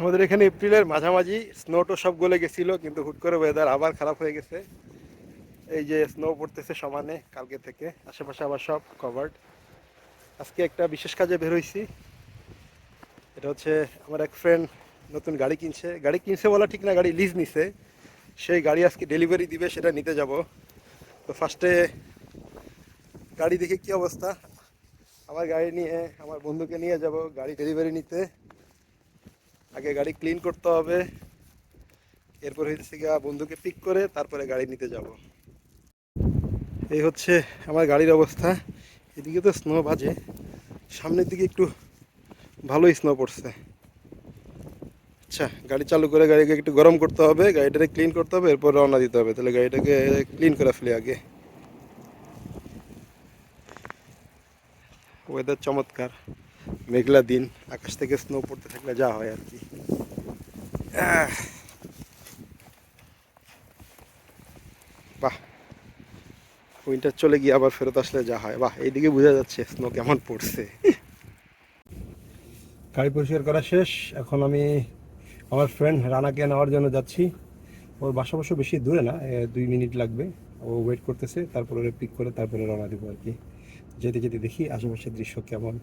আমাদের এখানে এপ্রিলের মাঝামাঝি স্নো টো সব গলে গেছিল, কিন্তু হুট করে ওয়েদার আবার খারাপ হয়ে গেছে। এই যে স্নো পড়তেছে সমানে কালকে থেকে, আশেপাশে আবার সব কভার্ড আজকে একটা বিশেষ কাজে বের হইছি। এটা হচ্ছে আমার এক ফ্রেন্ড নতুন গাড়ি কিনছে। গাড়ি কিনছে বলা ঠিক না, গাড়ি লিজ নিছে। সেই গাড়ি আজকে ডেলিভারি দিবে, সেটা নিতে যাব। তো ফার্স্টে গাড়ি দেখে কি অবস্থা? আমার গাড়ি নিয়ে, আমার বন্ধুকে নিয়ে যাব, গাড়ি ডেলিভারি নিতে। আগে গাড়ি ক্লিন করতে হবে। এরপর হচ্ছে গিয়া বন্ধুকে পিক করে তারপরে গাড়ি নিতে যাব। এই হচ্ছে আমার গাড়ির অবস্থা। এদিকে তো স্নো বাজে। সামনের দিকে একটু ভালোই স্নো পড়ছে। আচ্ছা গাড়ি চালু করে গাড়িকে একটু গরম করতে হবে, গাড়িটাকে ক্লিন করতে হবে, এরপর রওনা দিতে হবে। তাহলে গাড়িটাকে ক্লিন করে ফেলি আগে। ওয়েদার চমৎকার। মেঘলা দিন, আকাশ থেকে স্নো পড়তে থাকলে যা হয় আর কি। বাহ। উইন্টার চলে গিয়ে আবার ফেরত আসলে যা হয়। বাহ, এইদিকে বোঝা যাচ্ছে স্নো কেমন পড়ছে। গাড়ি পরিষ্কার করা শেষ। এখন আমি আমার ফ্রেন্ড রানাকে নেওয়ার জন্য যাচ্ছি। ওর বাসা অবশ্য বেশি দূরে না দুই মিনিট লাগবে। ও ওয়েট করতেছে, তারপরে পিক করে তারপরে রওনা দেবো আর কি। যেতে যেতে দেখি আশেপাশের দৃশ্য কেমন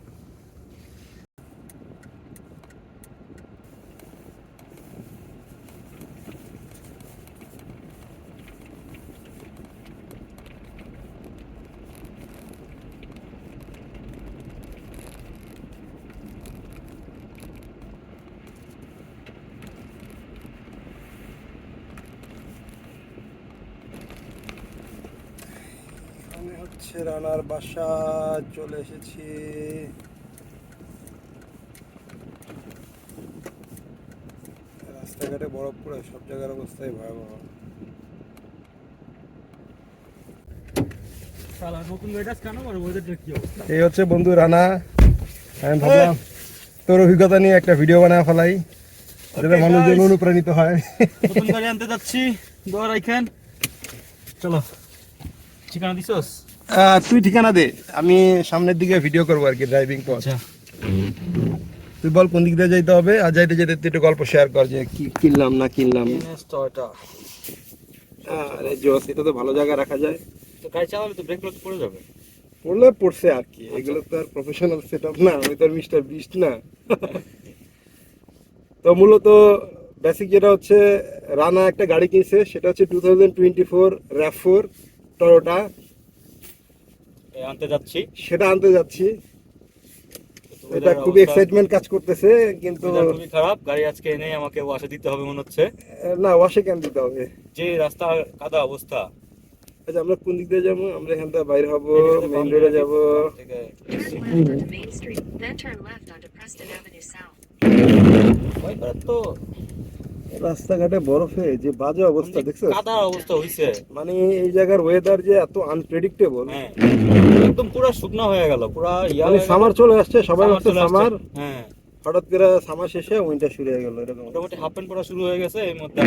আমি হচ্ছে রানার বাসা চলে এসেছি। রাস্তাঘাটে বরফ পড়ে সব জায়গার অবস্থাই ভয়াবহ। অবস্থা? এই হচ্ছে বন্ধু রানা। আমি ভাবলাম তোর অভিজ্ঞতা নিয়ে একটা ভিডিও বানায় ফেলাই যাতে মানুষজন অনুপ্রাণিত হয়। নতুন গাড়ি আনতে যাচ্ছি। দোয়ার চলো। ঠিকানা দিছস? তুই ঠিকানা দে। আমি সামনের দিকে ভিডিও করব আর কি ড্রাইভিং পথ। আচ্ছা। তুই বল কোন দিক দিয়ে যাইতে হবে আর যাইতে যেতে তুই একটু গল্প শেয়ার কর যে কি কিনলাম না কিনলাম। আরে জোস এটা তো ভালো জায়গায় রাখা যায়। তো গাড়ি চালালে তো ব্রেক লোড পড়ে যাবে। পড়লে পড়ছে আর কি এগুলো তো আর প্রফেশনাল সেট না আমি তো মিস্টার বিস্ট না। তো মূলত বেসিক যেটা হচ্ছে রানা একটা গাড়ি কিনছে সেটা হচ্ছে two thousand twenty four RAV four Toyota আনতে যাচ্ছি। সেটা আনতে যাচ্ছি। এটা খুবই এক্সাইটমেন্ট কাজ করতেছে কিন্তু খুবই খারাপ গাড়ি আজকে এনে আমাকে ওয়াশে দিতে হবে মনে হচ্ছে। না ওয়াশে কেন দিতে হবে? যে রাস্তা কাদা অবস্থা। আচ্ছা আমরা কোন দিক দিয়ে যাব? আমরা এখান থেকে বাইরে হব এখানে মেইন রোডে যাব। তো। রাস্তাঘাটে বরফে যে বাজে অবস্থা দেখছ? কাদা অবস্থা হইছে। মানে এই জায়গার ওয়েদার যে এত আনপ্রেডিক্টেবল হ্যাঁ। একদম পুরো শুকনো হয়ে গেল পুরো ইয়া মানে সামার চলে আসছে সবাই ভাবছে সামার। হ্যাঁ। হঠাৎ করে সামার শেষে উইন্টার শুরু হয়ে গেল এরকম। মোটামুটি হাফ প্যান্ট পরা শুরু হয়ে গেছে এর মধ্যে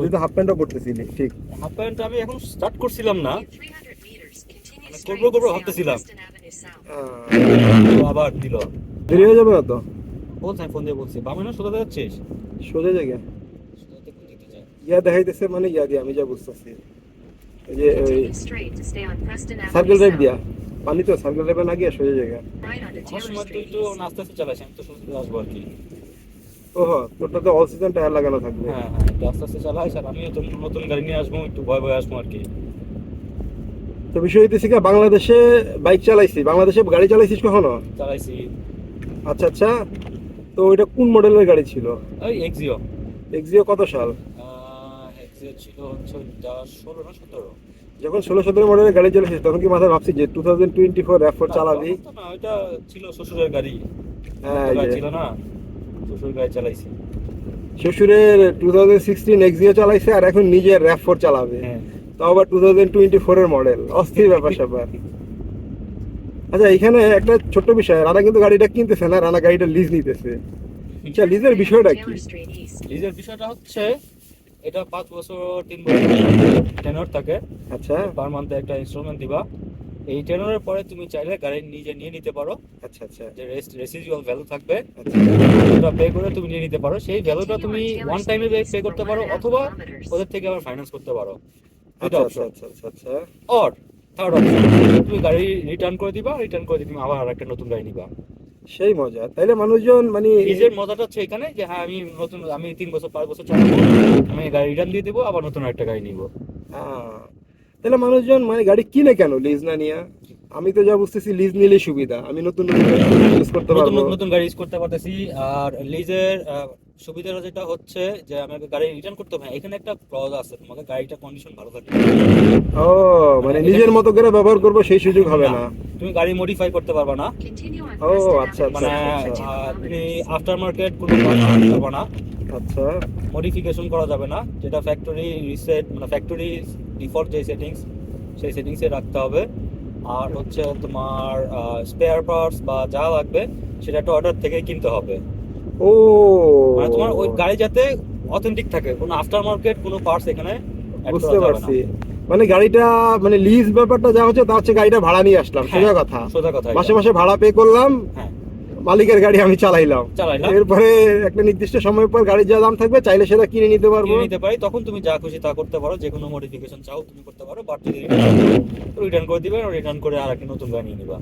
তুই তো হাফ প্যান্টও পড়তেছিলি ঠিক। হাফ প্যান্ট আমি এখন স্টার্ট করছিলাম না। In 300 meters, continue মানে করব করব ভাবতেছিলাম। আবার দিল। দেরি হয়ে যাবে তো বলছে ফোন দিয়ে বলছি। বামে না সোজা যাচ্ছিস? সোজা জায়গা? ইয়া দেখাইতেছে মানে ইয়া দিয়ে আমি যা বুঝতেছি। এই যে সার্কেল ড্রাইভ দিয়া। পানি তো সার্কেল ড্রাইভে না গিয়ে সোজা জায়গা. আস্তে আস্তে চালাইস আমি তো সোজা আসব আর কি। ওহো তোরটা তো অল সিজন টায়ার লাগানো থাকবে। হ্যাঁ হ্যাঁ আস্তে আস্তে চালাইস আর আমিও তো নতুন গাড়ি নিয়ে আসব একটু ভয় ভয় আসব আর কি। তো বিষয় হইতেছে কি বাংলাদেশে বাইক চালাইছি বাংলাদেশে গাড়ি চালাইছিস কখনো? চালাইছি। আচ্ছা আচ্ছা তো ওইটা কোন মডেলের গাড়ি ছিল? ওই এক্সিও এক্সিও কত সাল? ছিল হচ্ছে ষোলো না সতেরো? যখন ষোলো সতেরো মডেলের গাড়ি চলেছিস তখন কি মাথায় ভাবছি যে two thousand twenty four RAV four চালাবি? না ওইটা ছিল শ্বশুরের গাড়ি। হ্যাঁ ছিল না শ্বশুর গাড়ি চালাইছি। শ্বশুরের টু থাউজেন্ড সিক্সটিন এক্সিও চালাইছে আর এখন নিজের র্যাপ ফোর চালাবে। হ্যাঁ। তাও আবার টু থাউজেন্ড টোয়েন্টি ফোর এর মডেল অস্থির ব্যাপার স্যাপার। আচ্ছা এখানে একটা ছোট্ট বিষয় রানা কিন্তু গাড়িটা কিনতেছে না রানা গাড়িটা লিজ নিতেছে। আচ্ছা লিজের বিষয়টা কি. লিজের বিষয়টা হচ্ছে এটা পাঁচ বছর তিন বছর টেনর থাকে। আচ্ছা। পার মান্থে একটা ইনস্টলমেন্ট দিবা। এই টেনরের পরে তুমি চাইলে গাড়ি নিজে নিয়ে নিতে পারো। আচ্ছা আচ্ছা। যে রেস্ট রেসিডুয়াল ভ্যালু থাকবে। আচ্ছা। ওটা পে করে তুমি নিয়ে নিতে পারো। সেই ভ্যালুটা তুমি ওয়ান টাইমে পে করতে পারো অথবা ওদের থেকে আবার ফাইন্যান্স করতে পারো। এটা আচ্ছা অপশন আচ্ছা আচ্ছা আচ্ছা। অর থার্ড অপশন তুমি গাড়ি রিটার্ন করে দিবা। রিটার্ন করে দিয়ে তুমি আবার আর একটা নতুন গাড়ি নিবা। সেই মজা। তাইলে মানুষজন মানে নিজের মজাটা হচ্ছে এখানে যে হ্যাঁ আমি নতুন আমি তিন বছর পাঁচ বছর চালাবো আমি গাড়ি রিটার্ন দিয়ে দেবো আবার নতুন একটা গাড়ি নিবো। তাহলে মানুষজন মানে গাড়ি কিনে কেন লিজ না নিয়ে? আমি তো যা বুঝতেছি লিজ নিলে সুবিধা। আমি নতুন নতুন ইউজ করতে নতুন পারব। নতুন গাড়ি ইউজ করতে পারতেছি আর লিজের সুবিধাটা যেটা হচ্ছে যে আমাকে গাড়ি রিটার্ন করতে হবে। এখানে একটা ক্লজ আছে তোমাকে গাড়িটা কন্ডিশন ভালো থাকে ও মানে নিজের মতো করে ব্যবহার করব সেই সুযোগ হবে না। তুমি গাড়ি মডিফাই করতে পারবে না। Oh, Preston আচ্ছা, মানে আচ্ছা। তুমি আফটার মার্কেট কোনো পারবে না। আচ্ছা। মডিফিকেশন করা যাবে না যেটা ফ্যাক্টরি রিসেট মানে ফ্যাক্টরি ডিফল্ট যে সেটিংস সেই সেটিংসে রাখতে হবে। আর হচ্ছে তোমার স্পেয়ার পার্টস বা যা লাগবে সেটা একটা অর্ডার থেকে কিনতে হবে। ও। মানে তোমার ওই গাড়ি যাতে অথেন্টিক থাকে কোনো আফটার মার্কেট কোনো পার্টস এখানে বুঝতে পারছি। মানে গাড়িটা মানে লিজ ব্যাপারটা যা হচ্ছে তা হচ্ছে গাড়িটা ভাড়া নিয়ে আসলাম হ্যাঁ, সোজা কথা। সোজা কথা মাসে মাসে ভাড়া পে করলাম হ্যাঁ। মালিকের গাড়ি আমি চালাইলাম। চালাইলাম। এরপরে একটা নির্দিষ্ট সময় পর গাড়ির যা দাম থাকবে চাইলে সেটা কিনে নিতে পারব। নিতে পারি তখন তুমি যা খুশি তা করতে পারো যে কোনো মডিফিকেশন চাও তুমি করতে পারো বাট রিটার্ন করে দিবে রিটার্ন করে আর একটা নতুন গাড়ি নিয়ে নিবা।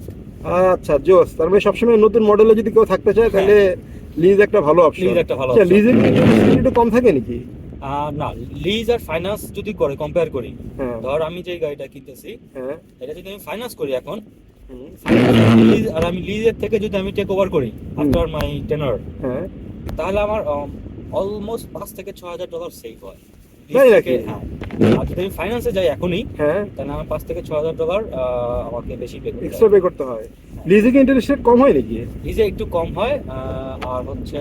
আচ্ছা জোস। তার মানে সবসময় নতুন মডেলে যদি কেউ থাকতে চায় তাহলে লিজ একটা ভালো অপশন Lease একটা ভালো আচ্ছা option। একটু কম থাকে নাকি? না লিজ আর ফাইন্যান্স যদি করে কম্পেয়ার করি। হ্যাঁ। ধর আমি যে গাড়িটা কিনতেছি হ্যাঁ। এটা যদি আমি ফাইন্যান্স করি এখন lease- আর আমি লিজের থেকে যদি আমি টেক ওভার করি আফটার মাই টেনার তাহলে আমার অলমোস্ট পাঁচ থেকে ছ হাজার ডলার সেভ হয়। আর যদি আমি ফাইন্যান্সে যাই এখনই। হ্যাঁ। তাহলে আমার পাঁচ থেকে ছ হাজার ডলার আমাকে বেশি পে করতে এক্সট্রা পে করতে হয়। লিজে ইন্টারেস্ট রেট কম হয় নাকি? লিজে একটু কম হয় আর হচ্ছে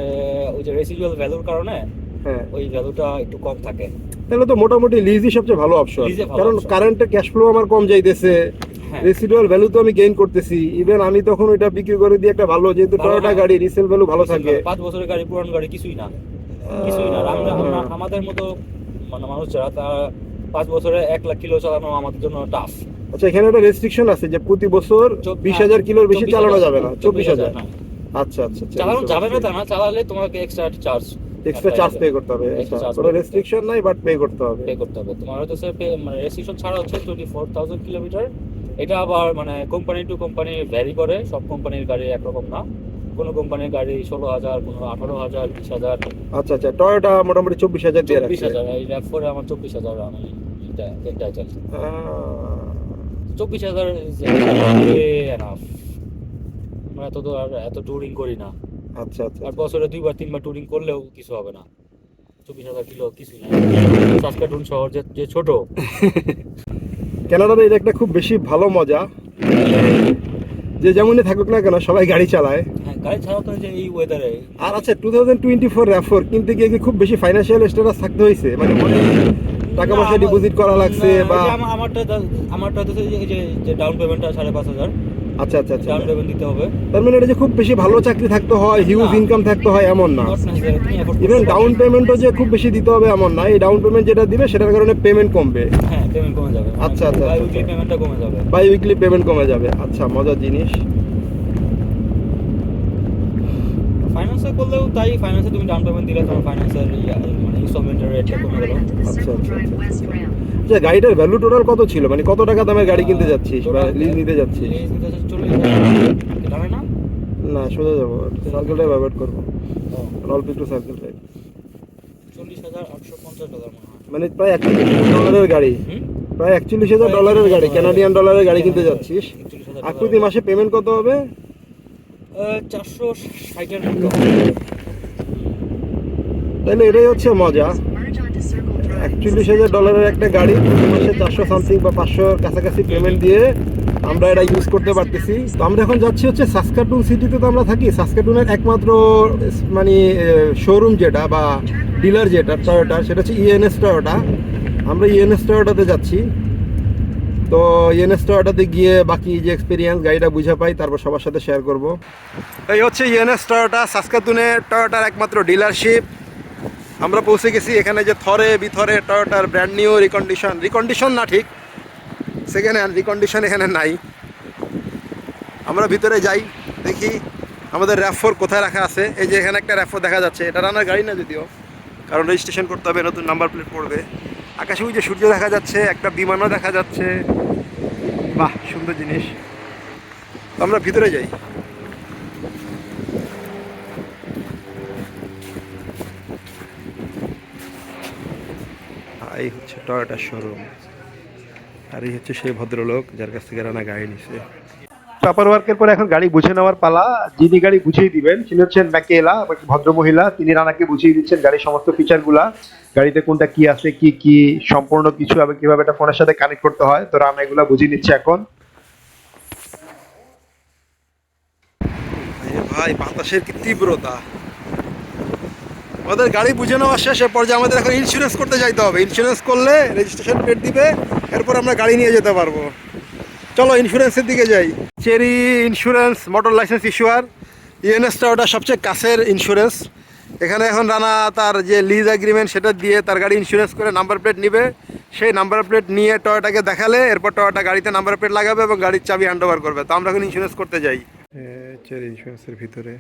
ওই যে রেসিডুয়াল ভ্যালুর কারণে হ্যাঁ। ওই ভ্যালুটা একটু কম থাকে। তাহলে তো মোটামুটি লিজই সবচেয়ে ভালো অপশন কারণ ক্যাশ ফ্লো আমার কম যাইতেছে। রেসিডুয়াল ভ্যালু তো আমি গেইন করতেছি। ইভেন আমি তখন ওইটা বিক্রি করে দিয়ে একটা ভালো যেহেতু টয়োটা। গাড়ি রিসেল ভ্যালু ভালো থাকে। পাঁচ বছরের গাড়ি পুরান গাড়ি কিছুই না। কিছুই না। আমরা- আমাদের মতো মানে মানুষ যারা তারা পাঁচ বছরে এক লাখ কিলো চালানো আমাদের জন্য টাফ আচ্ছা এখানে একটা রেস্ট্রিকশন আছে যে প্রতি বছর বিশ হাজার কিলোর বেশি চালানো যাবে না চব্বিশ হাজার আচ্ছা আচ্ছা আচ্ছা চালানো যাবে না তা না চালালে তোমাকে extra charge extra charge pay করতে হবে আচ্ছা কোনো রেস্ট্রিকশন নাই বাট পে করতে হবে। পে করতে হবে। তোমার হয়তো সে pay- মানে রেস্ট্রিকশন ছাড়া হচ্ছে টোয়েন্টি ফোর থাউজেন্ড কিলোমিটার এটা আবার মানে কোম্পানি টু কোম্পানি ভ্যারি করে সব কোম্পানির গাড়ি একরকম না। কোনো কোম্পানির গাড়ি ষোলো হাজার কোনো আঠারো হাজার বিশ হাজার। আচ্ছা আচ্ছা টয়োটা মোটামুটি চব্বিশ হাজার দিয়ে চব্বিশ হাজার এই র্যাপ ফোরে আমার চব্বিশ হাজার আমি এটা চাইছি। চব্বিশ হাজার আমরা এত তো আর এত ট্যুরিং করি না। আচ্ছা আচ্ছা আর বছরে দুইবার তিনবার ট্যুরিং করলেও কিছু হবে না। চব্বিশ হাজার কিলো কিছুই না। সাসকাটুন শহর যে ছোট। কানাডার এটা একটা খুব বেশি ভালো মজা। যে যেমনই থাকুক না কেন সবাই গাড়ি চালায়। হ্যাঁ গাড়ি ছাড়া তো এই ওয়েদারে আর আচ্ছা two thousand twenty four RAV four কিনতে গিয়ে কি খুব বেশি ফাইন্যান্সিয়াল স্ট্যাটাস থাকতে হয়েছে? মানে টাকা পয়সা ডিপোজিট করা লাগছে বা আমারটা আমারটা তো যে ডাউন পেমেন্টটা সাড়ে পাঁচ হাজার। আচ্ছা আচ্ছা আচ্ছা। ডাউন পেমেন্ট দিতে হবে। তার মানে এটা যে খুব বেশি ভালো চাকরি থাকতে হয় হিউজ ইনকাম থাকতে হয় এমন না। ইভেন ডাউন পেমেন্টও যে খুব বেশি দিতে হবে এমন না। এই ডাউন পেমেন্ট যেটা দিবে সেটার কারণে পেমেন্ট কমবে। হ্যাঁ পেমেন্ট কমে যাবে। আচ্ছা, আচ্ছা, বাই উইকলি। পেমেন্টটা কমে যাবে। বাই উইকলি পেমেন্ট কমে যাবে। আচ্ছা মজার জিনিস। ফাইন্যান্সে করলেও তাই ফাইন্যান্সে তুমি ডাউন পেমেন্ট দিলে তোমার ফাইন্যান্সের ইনস্টলমেন্টের আচ্ছা, আচ্ছা, আচ্ছা, আচ্ছা। গাড়িটার ভ্যালু টোটাল কত ছিল? মানে কত টাকা দামের গাড়ি কিনতে যাচ্ছিস বা লিজ নিতে যাচ্ছিস? না না সোজা যাব। সার্কেলটাই ব্যবহার করব। ও, অল্প একটু সার্কেল টাইপ চল্লিশ হাজার আটশো পঞ্চাশ ডলার মানে প্রায় একচল্লিশ ডলারের গাড়ি। প্রায় একচল্লিশ হাজার ডলারের গাড়ি কানাডিয়ান ডলারের গাড়ি কিনতে যাচ্ছিস। 41,000 আর প্রতি মাসে পেমেন্ট কত হবে? চারশো ষাটের মতো তাহলে এটাই হচ্ছে মজা। একচল্লিশ হাজার ডলারের একটা গাড়ি প্রতি মাসে চারশো সামথিং বা পাঁচশোর কাছাকাছি পেমেন্ট দিয়ে আমরা এটা ইউজ করতে পারতেছি। তো আমরা এখন যাচ্ছি হচ্ছে সাসকাটুন সিটিতে তো আমরা থাকি। সাসকাটুনের একমাত্র মানে শোরুম যেটা বা ডিলার যেটা টয়োটার সেটা হচ্ছে ইএনএস টয়োটা আমরা ইএনএস টয়োটাতে যাচ্ছি। তো ইএনএস টয়োটাতে গিয়ে বাকি যে এক্সপিরিয়েন্স গাড়িটা বুঝে পাই, তারপর সবার সাথে শেয়ার করব। এই হচ্ছে ইএনএস টয়োটা সাসকাতুনে টয়োটার একমাত্র ডিলারশিপ আমরা পৌঁছে গেছি এখানে যে থরে, বিথরে, টয়োটার ব্র্যান্ড নিউ রিকন্ডিশন রিকন্ডিশন না ঠিক সেকেন্ড হ্যান্ড রিকন্ডিশন এখানে নাই। আমরা ভিতরে যাই, দেখি আমাদের র্যাফোর কোথায় রাখা আছে। এই যে এখানে একটা র্যাফো দেখা যাচ্ছে, এটা রানার গাড়ি না যদিও, কারণ রেজিস্ট্রেশন করতে হবে, নতুন নাম্বার প্লেট পড়বে। আকাশে ওই যে সূর্য দেখা যাচ্ছে, একটা বিমানও দেখা যাচ্ছে। বাহ, সুন্দর জিনিস। আমরা ভিতরে যাই। এই হচ্ছে টয়োটা শোরুম আর এই হচ্ছে সেই ভদ্রলোক যার কাছ থেকে রানা গাড়ি নিছে। পেপার ওয়ার্কের পরে এখন গাড়ি বুঝে নেওয়ার পালা। যিনি গাড়ি বুঝিয়ে দিবেন তিনি হচ্ছেন ম্যাকেলা ভদ্র মহিলা তিনি রানাকে বুঝিয়ে দিচ্ছেন গাড়ির সমস্ত ফিচারগুলা গাড়িতে কোনটা কি আছে কি কি সম্পূর্ণ কিছু এবং কীভাবে এটা ফোনের সাথে কানেক্ট করতে হয়। তো রানা এগুলা বুঝিয়ে নিচ্ছে এখন। ভাই বাতাসের কি তীব্রতা? আমাদের গাড়ি বুঝে নেওয়া শেষে পর্যায়ে আমাদের এখন ইন্স্যুরেন্স করতে যাইতে হবে। ইন্স্যুরেন্স করলে রেজিস্ট্রেশন প্লেট দিবে, এরপর আমরা গাড়ি নিয়ে যেতে পারব। চলো ইন্স্যুরেন্সের দিকে যাই। Cherry insurance motor license issuer ইএনএসটা ওটা সবচেয়ে কাছের ইন্স্যুরেন্স এখানে এখন রানা তার যে লিজ এগ্রিমেন্ট সেটা দিয়ে তার গাড়ি ইন্স্যুরেন্স করে নাম্বার প্লেট নিবে। সেই নাম্বার প্লেট নিয়ে টয়োটাকে দেখালে, এরপর টয়টা গাড়িতে নাম্বার প্লেট লাগাবে এবং গাড়ির চাবি হ্যান্ড করবে। তো আমরা এখন ইন্স্যুরেন্স করতে যাই। চেরি ইন্স্যুরেন্সের ভিতরে।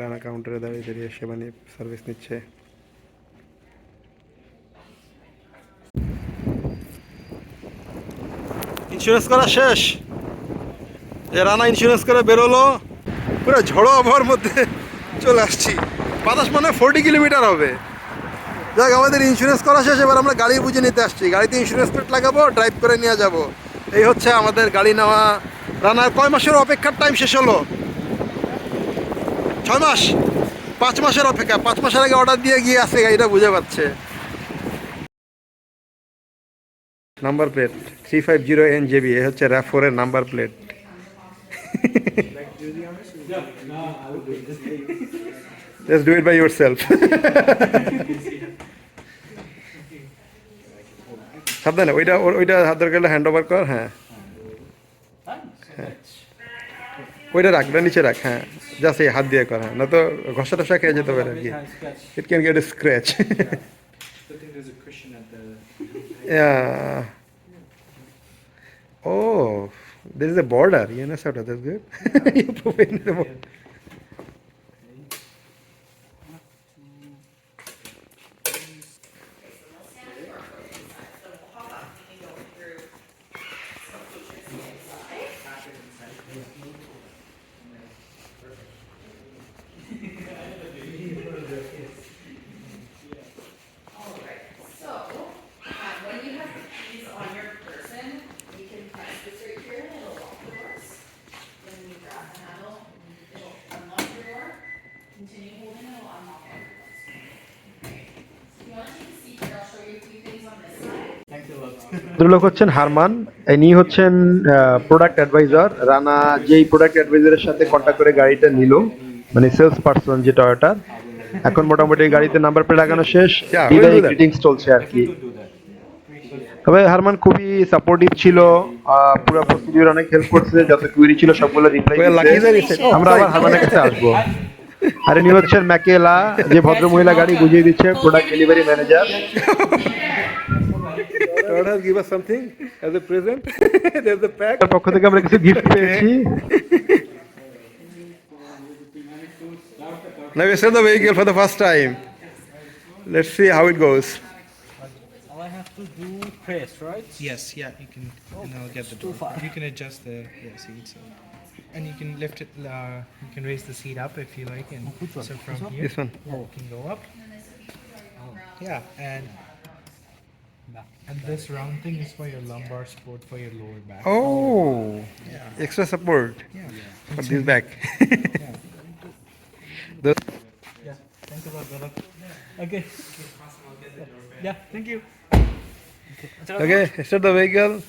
রানা কাউন্টারে দাঁড়িয়ে দাঁড়িয়ে সেবা নিয়ে সার্ভিস নিচ্ছে। ইন্স্যুরেন্স করা শেষ? যে রানা ইন্স্যুরেন্স করে বেরোলো। পুরো ঝড়ো আবহাওয়ার মধ্যে চলে আসছি। বাতাস মানে ফোরটি কিলোমিটার হবে। যাক, আমাদের ইন্স্যুরেন্স করা শেষ। এবার আমরা গাড়ি বুঝে নিতে আসছি। গাড়িতে ইন্স্যুরেন্স প্লেট লাগাবো ড্রাইভ করে নিয়ে যাব। এই হচ্ছে আমাদের গাড়ি নেওয়া। রানার কয় মাসের অপেক্ষার টাইম শেষ হলো? ছয় মাস পাঁচ মাসের অপেক্ষা পাঁচ মাসের আগে অর্ডার দিয়ে গিয়ে আসে গাড়িটা বুঝে পাচ্ছে number plate three five zero N JB A হচ্ছে র্যাপ ফোরের number plate Just do it by yourself. সাবধানে, ওইটা ওইটা হাত ধরে গেলে হ্যান্ড ওভার কর হ্যাঁ। ওইটা রাখ ওটা নিচে রাখ হ্যাঁ জাস্ট এই হাত দিয়ে কর হ্যাঁ না তো ঘষা টসা খেয়ে যেতে পারে আর কি it can get a scratch Good thing there's a cushion at the. Yeah. Oh, there is a border. You know, ভদ্রলোক হচ্ছেন হারমান। ইনি হচ্ছেন প্রোডাক্ট অ্যাডভাইজার রানা যেই প্রোডাক্ট অ্যাডভাইজারের সাথে কন্ট্যাক্ট করে গাড়িটা নিল। মানে সেলস পার্সন যে টয়োটার এখন মোটামুটি গাড়িতে নাম্বার প্লেট লাগানো শেষ। গ্রিটিংস চলছে আর কি। তবে হারমান খুবই সাপোর্টিভ ছিল। পুরো প্রসিডিউর অনেক হেল্প করছে। যত কুইরি ছিল সবগুলো রিপ্লাই আমরা আবার হারমানের কাছে আসব। আর ইনি হচ্ছেন ম্যাকেলা যে ভদ্র মহিলা গাড়ি বুঝিয়ে দিচ্ছে product delivery manager God has given us something as a present. There's a pack. তার পক্ষ থেকে আমরা কিছু গিফট পেয়েছি Now we sell the vehicle for the first time. Let's see how it goes. All I have to do press, right? Yes, yeah, you can, and I'll get the door. You can adjust the yeah, seat, so. And you can lift it, uh, you can raise the seat up if you like, and so from here, This one. yeah, you can go up. Yeah, and and this round thing is for your lumbar support for your lower back. Oh, extra support Yeah. for this back. the, Yeah. Thanks a lot, brother. Okay. Yeah, thank you. okay, start the vehicle.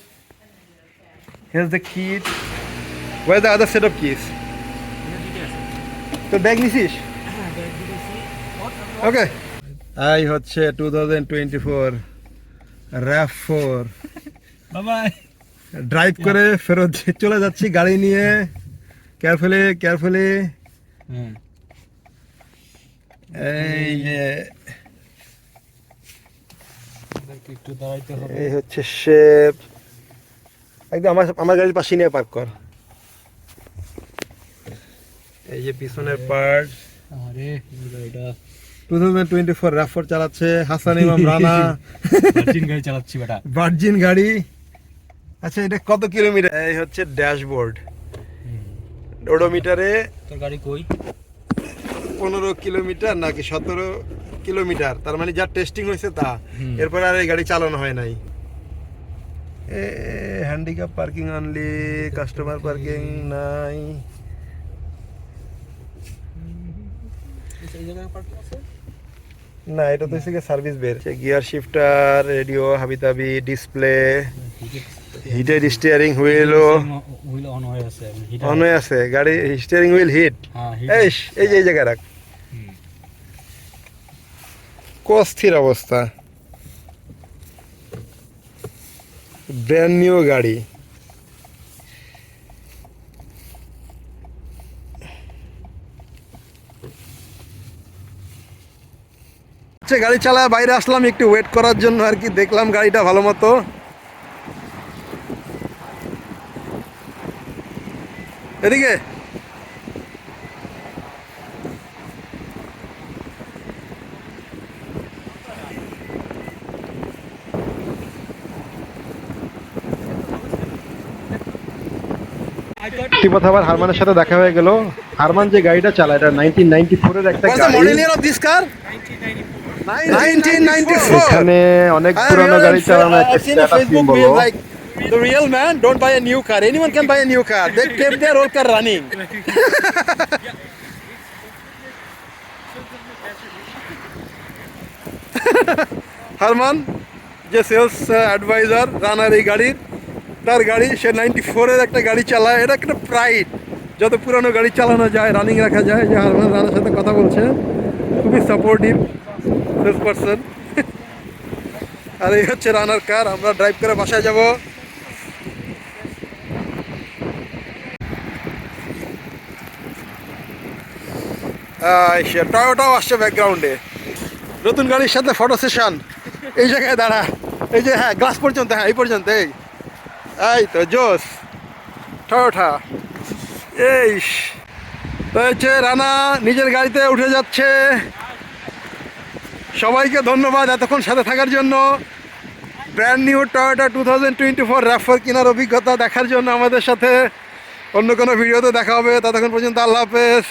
Here's the key. Where's the other set of keys? তো bag নিছিস ওকে এই হচ্ছে two thousand twenty four RAV four Bye bye. Drive করে ফেরত চলে যাচ্ছি গাড়ি নিয়ে। কেয়ারফুলি কেয়ারফুলি এই যে এই হচ্ছে শেপ। একদম আমার আমার গাড়ির পাশে নিয়ে পার্ক কর। এই যে পিছনের পার্ট আরে এটা two thousand twenty four RAV four চালাচ্ছে হাসান ইমাম রানা। ভার্জিন গাড়ি চালাচ্ছি বেটা। ভার্জিন গাড়ি। আচ্ছা এটা কত কিলোমিটার? এই হচ্ছে ড্যাশবোর্ড। ওডোমিটারে তোর গাড়ি কই? পনেরো কিলোমিটার নাকি সতেরো কিলোমিটার। তার মানে যা টেস্টিং হয়েছে তা। এরপর আর এই গাড়ি চালানো হয় নাই। A handicap parking only customer parking নাই এই জায়গায় পার্কিং আছে না এটা তো হচ্ছে সার্ভিস বের। Gear shifter radio হাবিতাবি display heated steering wheel on হয়ে আছে হিটার অন হয়ে আছে গাড়ি স্টিয়ারিং হুইল হিট হ্যাঁ এই এই যে এই জায়গায় রাখ। কস্থির অবস্থা। ব্র্যান্ড নিউ গাড়ি। আচ্ছা গাড়ি চালায় বাইরে আসলাম একটু ওয়েট করার জন্য আর কি দেখলাম গাড়িটা ভালো মতো। এদিকে? টিপথ আবার হারমানের সাথে দেখা হয়ে গেল। হারমান যে গাড়িটা চালায় এটা নাইনটিন নাইনটি ফোরের একটা গাড়ি। এখানে অনেক পুরনো গাড়ি চালানো একটা status symbol The real man don't buy a new car. Anyone can buy a new car. They kept their old car running. Harman যে সেলস অ্যাডভাইজার রানার এই গাড়ির তার গাড়ি সে নাইনটি ফোরের একটা গাড়ি চালায় এটা একটা প্রাইড যত পুরানো গাড়ি চালানো যায় রানিং রাখা যায় যে হারমান রানার সাথে কথা বলছে খুবই সাপোর্টিভ সেলস পার্সন আর এই হচ্ছে রানার কার, আমরা ড্রাইভ করে বাসায় যাব। টয়োটাও আসছে ব্যাকগ্রাউন্ডে নতুন গাড়ির সাথে ফটো সেশন এই জায়গায় দাঁড়া। এই যে হ্যাঁ গ্লাস পর্যন্ত হ্যাঁ এই পর্যন্ত, এই। এই তো, জোস। টয়োটা এই তো হচ্ছে রানা, নিজের গাড়িতে উঠে যাচ্ছে। সবাইকে ধন্যবাদ এতক্ষণ সাথে থাকার জন্য। Brand new Toyota two thousand twenty four RAV four কেনার অভিজ্ঞতা দেখার জন্য আমাদের সাথে। অন্য কোনো ভিডিওতে দেখা হবে, ততক্ষণ পর্যন্ত আল্লাহ হাফেজ।